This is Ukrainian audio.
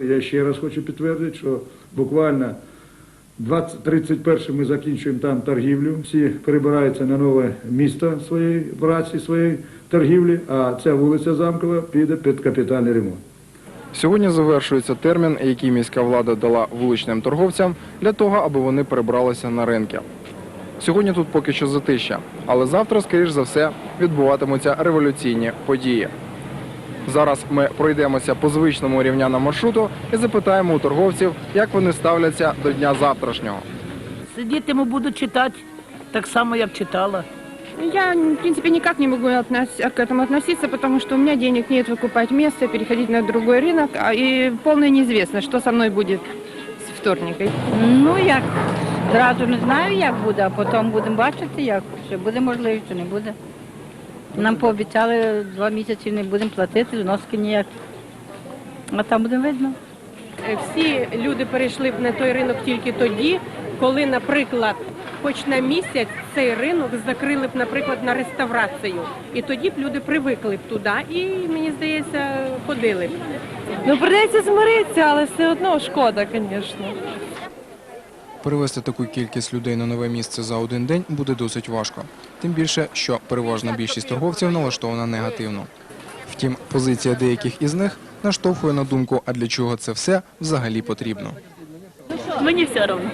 Я ще раз хочу підтвердити, що буквально 20, 31 ми закінчуємо там торгівлю. Всі перебираються на нове місто своєї праці, своєї торгівлі, а ця вулиця Замкова піде під капітальний ремонт. Сьогодні завершується термін, який міська влада дала вуличним торговцям для того, аби вони перебралися на ринки. Сьогодні тут поки що затища, але завтра, скоріш за все, відбуватимуться революційні події. Зараз ми пройдемося по звичному рівняному маршруту і запитаємо у торговців, як вони ставляться до дня завтрашнього. Сидітиму, буду читати так само, як читала. Я, в принципе, никак не могу относ- к этому относиться, потому что у меня денег нет выкупать место, переходить на другой рынок, а и полная неизвестность, что со мной будет с вторника. Ну як зразу не знаю, як буде, а потім будемо бачити, як чи буде можливість, чи не буде. Нам пообіцяли два місяці не будемо платити, вноски ніякі. А там будемо видно. Е, Всі люди перейшли б на той ринок тільки тоді, коли, наприклад, хоч на місяць цей ринок закрили б, наприклад, на реставрацію. І тоді б люди привикли б туди і, мені здається, ходили б. Ну, придеться змиритися, але все одно шкода, звісно. Перевести таку кількість людей на нове місце за один день буде досить важко. Тим більше, що переважна більшість торговців налаштована негативно. Втім, позиція деяких із них наштовхує на думку, а для чого це все взагалі потрібно. Мені все одно.